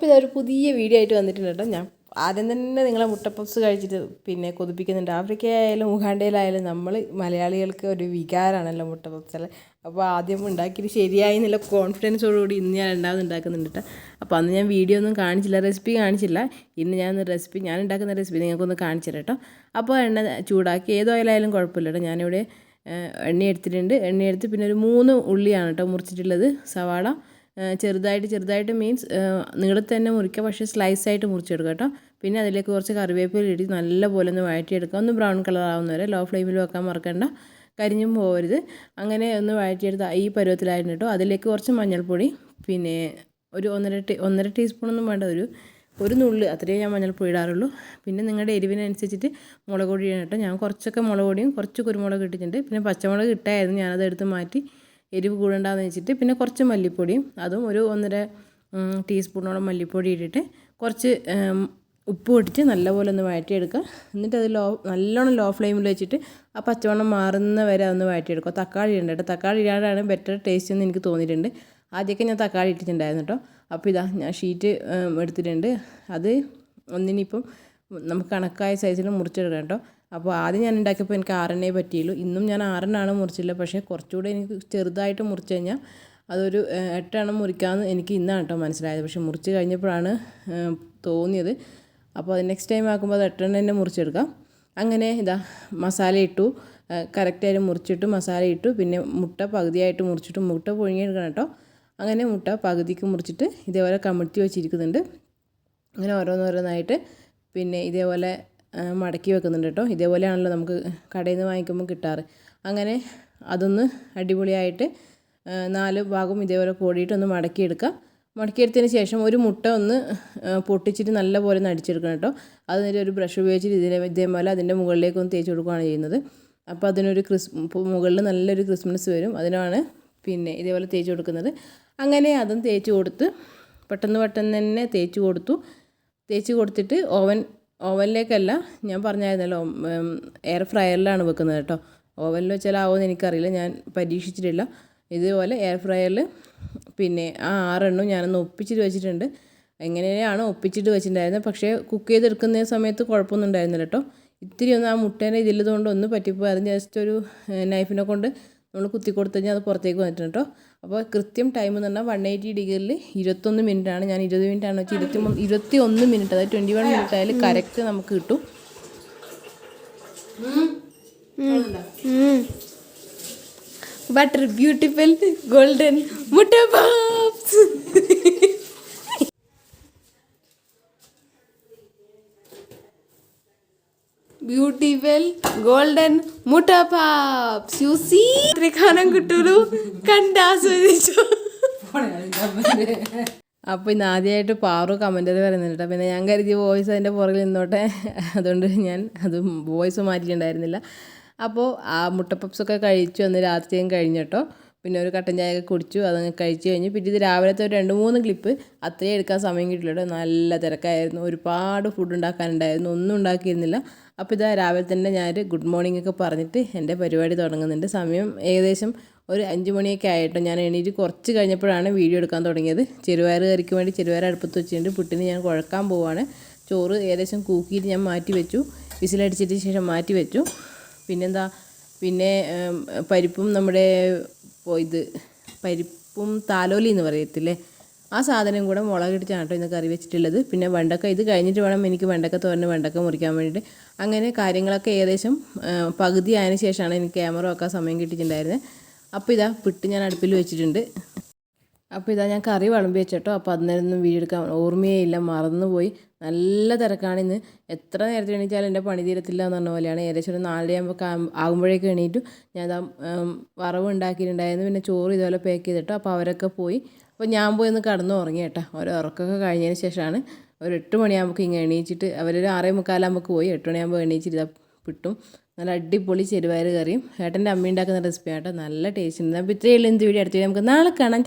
അപ്പോൾ ഇതൊരു പുതിയ വീഡിയോ ആയിട്ട് വന്നിട്ടുണ്ട് കേട്ടോ. ഞാൻ ആദ്യം തന്നെ നിങ്ങളെ മുട്ടപ്പപ്സ് കഴിച്ചിട്ട് പിന്നെ കൊതിപ്പിക്കുന്നുണ്ട്. ആഫ്രിക്കയായാലും ഉഗാണ്ടയിലായാലും നമ്മൾ മലയാളികൾക്ക് ഒരു വികാരമാണല്ലോ മുട്ടപ്പപ്സ് അല്ലേ? അപ്പോൾ ആദ്യം ഉണ്ടാക്കിയിട്ട് ശരിയായി നല്ല കോൺഫിഡൻസോടുകൂടി ഇന്ന് ഞാൻ രണ്ടാമത് ഉണ്ടാക്കുന്നുണ്ട് കേട്ടോ. അപ്പോൾ അന്ന് ഞാൻ വീഡിയോ ഒന്നും കാണിച്ചില്ല റെസിപ്പി കാണിച്ചില്ല. ഇന്ന് ഞാൻ റെസിപ്പി ഞാൻ ഉണ്ടാക്കുന്ന റെസിപ്പി നിങ്ങൾക്കൊന്ന് കാണിച്ചു തരാം കേട്ടോ. അപ്പോൾ എണ്ണ ചൂടാക്കി ഏതോ ഓയിലായാലും കുഴപ്പമില്ല കേട്ടോ. ഞാനിവിടെ എണ്ണ എടുത്തിട്ടുണ്ട്. എണ്ണ എടുത്ത് പിന്നെ ഒരു മൂന്ന് ഉള്ളിയാണ് കേട്ടോ മുറിച്ചിട്ടുള്ളത്. സവാള ചെറുതായിട്ട് ചെറുതായിട്ട് മീൻസ് നീളത്തിൽ തന്നെ മുറിക്കുക. പക്ഷേ സ്ലൈസ് ആയിട്ട് മുറിച്ചെടുക്കുക കേട്ടോ. പിന്നെ അതിലേക്ക് കുറച്ച് കറിവേപ്പില ഇടി നല്ലപോലെ ഒന്ന് വഴറ്റിയെടുക്കുക. ഒന്ന് ബ്രൗൺ കളർ ആവുന്ന വരെ ലോ ഫ്ലെയിമിൽ വെക്കാൻ മറക്കണ്ട. കരിഞ്ഞും പോകരുത് അങ്ങനെ ഒന്ന് വഴറ്റിയെടുത്ത് ഈ പരുവത്തിലായിരുന്നു കേട്ടോ. അതിലേക്ക് കുറച്ച് മഞ്ഞൾപ്പൊടി പിന്നെ ഒരു ഒന്നര ടീ ഒന്നര ടീസ്പൂണൊന്നും വേണ്ട ഒരു ഒരു നുള്ള് അത്രയേ ഞാൻ മഞ്ഞൾപ്പൊടി ഇടാറുള്ളൂ. പിന്നെ നിങ്ങളുടെ എരിവിനനുസരിച്ചിട്ട് മുളക് പൊടി ഇടണം കേട്ടോ. ഞാൻ കുറച്ചൊക്കെ മുളക് പൊടിയും കുറച്ച് കുരുമുളക് ഇട്ടിട്ടുണ്ട്. പിന്നെ പച്ചമുളക് ഇട്ടായിരുന്നു ഞാനത് എടുത്ത് മാറ്റി എരിവ് കൂടണ്ടെന്ന് വെച്ചിട്ട് പിന്നെ കുറച്ച് മല്ലിപ്പൊടിയും അതും ഒരു ഒന്നര ടീസ്പൂണോളം മല്ലിപ്പൊടി ഇട്ടിട്ട് കുറച്ച് ഉപ്പ് പൊടിച്ച് നല്ലപോലെ ഒന്ന് വഴറ്റിയെടുക്കുക. എന്നിട്ട് അത് ലോ നല്ലോണം ലോ ഫ്ലെയിമിൽ വെച്ചിട്ട് ആ പച്ചവണ്ണം മാറുന്ന വരെ അതൊന്ന് വഴറ്റിയെടുക്കുക. തക്കാളി ഇടണ്ട കേട്ടോ. തക്കാളി ഇടാണ്ടാണ് ബെറ്റർ ടേസ്റ്റ് എന്ന് എനിക്ക് തോന്നിയിട്ടുണ്ട്. ആദ്യമൊക്കെ ഞാൻ തക്കാളി ഇട്ടിട്ടുണ്ടായിരുന്നു കേട്ടോ. അപ്പോൾ ഇതാ ഞാൻ ഷീറ്റ് എടുത്തിട്ടുണ്ട്. അത് ഒന്നിനിപ്പം നമുക്ക് കണക്കായ സൈസിൽ മുറിച്ചെടുക്കണം കേട്ടോ. അപ്പോൾ ആദ്യം ഞാൻ ഉണ്ടാക്കിയപ്പോൾ എനിക്ക് ആറെണ്ണേ പറ്റിയുള്ളൂ. ഇന്നും ഞാൻ ആറെണ്ണമാണ് മുറിച്ചില്ല പക്ഷേ കുറച്ചുകൂടെ എനിക്ക് ചെറുതായിട്ട് മുറിച്ച് കഴിഞ്ഞാൽ അതൊരു എട്ടെണ്ണം മുറിക്കാമെന്ന് എനിക്ക് ഇന്നാണ് കേട്ടോ മനസ്സിലായത്. പക്ഷേ മുറിച്ച് കഴിഞ്ഞപ്പോഴാണ് തോന്നിയത്. അപ്പോൾ അത് നെക്സ്റ്റ് ടൈം ആക്കുമ്പോൾ അത് എട്ടെണ്ണം തന്നെ മുറിച്ചെടുക്കാം. അങ്ങനെ ഇതാ മസാല ഇട്ടു. കറക്റ്റായിട്ട് മുറിച്ചിട്ട് മസാല ഇട്ടു. പിന്നെ മുട്ട പകുതിയായിട്ട് മുറിച്ചിട്ട്. മുട്ട പുഴുങ്ങിയെടുക്കണം കേട്ടോ. അങ്ങനെ മുട്ട പകുതിക്ക് മുറിച്ചിട്ട് ഇതേപോലെ കമിഴ്ത്തി വെച്ചിരിക്കുന്നുണ്ട്. അങ്ങനെ ഓരോന്നോരോന്നായിട്ട്. പിന്നെ ഇതേപോലെ മടക്കി വെക്കുന്നുണ്ട് കേട്ടോ. ഇതേപോലെയാണല്ലോ നമുക്ക് കടയിൽ നിന്ന് വാങ്ങിക്കുമ്പോൾ കിട്ടാറ്. അങ്ങനെ അതൊന്ന് അടിപൊളിയായിട്ട് നാല് ഭാഗവും ഇതേപോലെ കോടിയിട്ടൊന്ന് മടക്കിയെടുക്കുക മടക്കിയെടുത്തതിന് ശേഷം ഒരു മുട്ട ഒന്ന് പൊട്ടിച്ചിട്ട് നല്ലപോലെ ഒന്ന് അടിച്ചെടുക്കണം കേട്ടോ. അത് നേരെ ഒരു ബ്രഷ് ഉപയോഗിച്ചിട്ട് ഇതിനെ ഇതേപോലെ അതിന്റെ മുകളിലേക്ക് ഒന്ന് തേച്ച് കൊടുക്കുകയാണ് ചെയ്യുന്നത്. അപ്പോൾ അതിനൊരു ക്രിസ് മുകളിൽ നല്ലൊരു ക്രിസ്മസ് വരും. അതിനാണ് പിന്നെ ഇതേപോലെ തേച്ച് കൊടുക്കുന്നത്. അങ്ങനെ അതും തേച്ച് കൊടുത്ത് പെട്ടെന്ന് പെട്ടെന്ന് തന്നെ തേച്ച് കൊടുത്തു. തേച്ച് കൊടുത്തിട്ട് ഓവൻ ഓവനിലേക്കല്ല ഞാൻ പറഞ്ഞായിരുന്നല്ലോ എയർ ഫ്രയറിലാണ് വെക്കുന്നത് കേട്ടോ. ഓവനിൽ വെച്ചാലാവുമെന്ന് എനിക്കറിയില്ല ഞാൻ പരീക്ഷിച്ചിട്ടില്ല. ഇതുപോലെ എയർ ഫ്രയറിൽ പിന്നെ ആ ആറെണ്ണം ഞാനൊന്ന് ഒപ്പിച്ചിട്ട് വെച്ചിട്ടുണ്ട്. എങ്ങനെയാണ് ഒപ്പിച്ചിട്ട് വെച്ചിട്ടുണ്ടായിരുന്നത്? പക്ഷേ കുക്ക് ചെയ്തെടുക്കുന്ന സമയത്ത് കുഴപ്പമൊന്നും ഉണ്ടായിരുന്നില്ല കേട്ടോ. ഇത്തിരി ഒന്ന് ആ മുട്ടേനെ ഇതിലതുകൊണ്ട് ഒന്ന് പറ്റിപ്പോയി. അതിന് ജസ്റ്റ് ഒരു നൈഫിനെ കൊണ്ട് നമ്മൾ കുത്തി കൊടുത്തു കഴിഞ്ഞാൽ അത് പുറത്തേക്ക് വന്നിട്ടുണ്ട്? കേട്ടോ അപ്പോൾ കൃത്യം ടൈം എന്ന് പറഞ്ഞാൽ വൺ എയ്റ്റി ഡിഗ്രിയിൽ ഇരുപത്തൊന്ന് മിനിറ്റ് ആണ്. ഞാൻ ഇരുപത് മിനിറ്റ് ആണ് വെച്ചാൽ ഇരുപത്തി ഇരുപത്തി ഒന്ന് മിനിറ്റ് അതായത് ട്വന്റി വൺ മിനിറ്റ് ആയാലും കറക്റ്റ് നമുക്ക് കിട്ടും. ബട്ടർ ബ്യൂട്ടിഫുൾ ഗോൾഡൻ മുട്ട പപ്സ് ബ്യൂട്ടിഫുൾ ഗോൾഡൻ മുട്ട പാപ്സ് യു സീ കാണാൻ കിട്ടുള്ളൂ കണ്ടാസ്വദിച്ചു അപ്പോൾ ഇന്ന് ആദ്യമായിട്ട് പാറു കമന്റിൽ പറയുന്നുണ്ട് പിന്നെ ഞാൻ കരുതി വോയിസ് അതിന്റെ പുറകിൽ നിന്നോട്ടെ. അതുകൊണ്ട് ഞാൻ അത് വോയിസ് മാറ്റിയിട്ടുണ്ടായിരുന്നില്ല. അപ്പോൾ ആ മുട്ടപ്പപ്സൊക്കെ കഴിച്ചു അന്ന് രാത്രിയും കഴിഞ്ഞു കേട്ടോ പിന്നെ ഒരു കട്ടൻ ചായയൊക്കെ കുടിച്ചു അതങ്ങ് കഴിച്ചു കഴിഞ്ഞ് ഇത് രാവിലത്തെ ഒരു രണ്ട് മൂന്ന് ക്ലിപ്പ് അത്രയും എടുക്കാൻ സമയം കിട്ടില്ല കേട്ടോ. നല്ല തിരക്കായിരുന്നു. ഒരുപാട് ഫുഡ് ഉണ്ടാക്കാനുണ്ടായിരുന്നു. ഒന്നും ഉണ്ടാക്കിയിരുന്നില്ല. അപ്പോൾ ഇതാ രാവിലെ തന്നെ ഞാൻ ഗുഡ് മോർണിംഗ് ഒക്കെ പറഞ്ഞിട്ട് എന്റെ പരിപാടി തുടങ്ങുന്നുണ്ട്. സമയം ഏകദേശം ഒരു അഞ്ച് മണിയൊക്കെ ആയിട്ടോ. ഞാൻ എണീറ്റ് കുറച്ച് കഴിഞ്ഞപ്പോഴാണ് വീഡിയോ എടുക്കാൻ തുടങ്ങിയത്. ചെറുപയർ കറിക്ക് വേണ്ടി ചെറുപയർ അടുപ്പത്ത് വെച്ചിട്ടുണ്ട്. പുട്ടിന് ഞാൻ കുഴക്കാൻ പോവാണ്. ചോറ് ഏകദേശം കൂക്കിയിട്ട് ഞാൻ മാറ്റി വെച്ചു. വിസിലടിച്ചിട്ട് ശേഷം മാറ്റി വെച്ചു. പിന്നെന്താ? പിന്നെ പരിപ്പും നമ്മുടെ ഇത് പരിപ്പും താലോലി എന്ന് പറയത്തില്ലേ? ആ സാധനം കൂടെ മുളകിടിച്ചാണ് കേട്ടോ ഇന്ന് കറി വെച്ചിട്ടുള്ളത്. പിന്നെ വെണ്ടക്ക ഇത് കഴിഞ്ഞിട്ട് വേണം എനിക്ക് വെണ്ടക്ക തോരന് വെണ്ടക്ക മുറിക്കാൻ വേണ്ടിയിട്ട്. അങ്ങനെ കാര്യങ്ങളൊക്കെ ഏകദേശം പകുതി ആയതിനു ശേഷമാണ് എനിക്ക് ക്യാമറ വെക്കാൻ സമയം കിട്ടിയിട്ടുണ്ടായിരുന്നത്. അപ്പോൾ ഇതാ പിട്ട് ഞാൻ അടുപ്പിൽ വെച്ചിട്ടുണ്ട്. അപ്പോൾ ഇതാ ഞാൻ കറി വിളമ്പി വെച്ചിട്ടോ. അപ്പോൾ അന്നേരമൊന്നും വീഡിയോ എടുക്കാൻ ഓർമ്മയേ ഇല്ല. മറന്നുപോയി. നല്ല തിരക്കാണ് ഇന്ന്. എത്ര നേരത്തെ എണീച്ചാലും എന്റെ പണി തീരത്തില്ല എന്ന് പറഞ്ഞ പോലെയാണ്. ഏകദേശം ഒരു നാലര ആകുമ്പോൾ ആകുമ്പോഴേക്കും എണീറ്റു. ഞാൻ അതാ വറവ് ഉണ്ടാക്കിയിട്ടുണ്ടായിരുന്നു. പിന്നെ ചോറ് ഇതുപോലെ പാക്ക് ചെയ്തിട്ടോ. അപ്പോൾ അവരൊക്കെ പോയി. അപ്പോൾ ഞാൻ പോയി ഒന്ന് കടന്നു ഉറങ്ങി കേട്ടോ. ഒരു ഉറക്കമൊക്കെ കഴിഞ്ഞതിന് ശേഷമാണ് ഒരു എട്ട് മണിയാകുമ്പോൾ ഇങ്ങനെ എണീച്ചിട്ട് അവരൊരു ആറേ മുക്കാലാകുമ്പോൾ പോയി. എട്ട് മണിയാകുമ്പോൾ എണീച്ചിട്ട് ഇതാ കിട്ടും. നല്ല അടിപൊളി ചെരുവായ കറിയും. ഏട്ടന്റെ അമ്മ ഉണ്ടാക്കുന്ന റെസിപ്പിയാട്ടോ നല്ല ടേസ്റ്റ് ഉണ്ട്. അപ്പോൾ ഇത്രയുള്ള എന്ത് വീഡിയോ അടുത്ത് നമുക്ക് നാളെ കാണാം.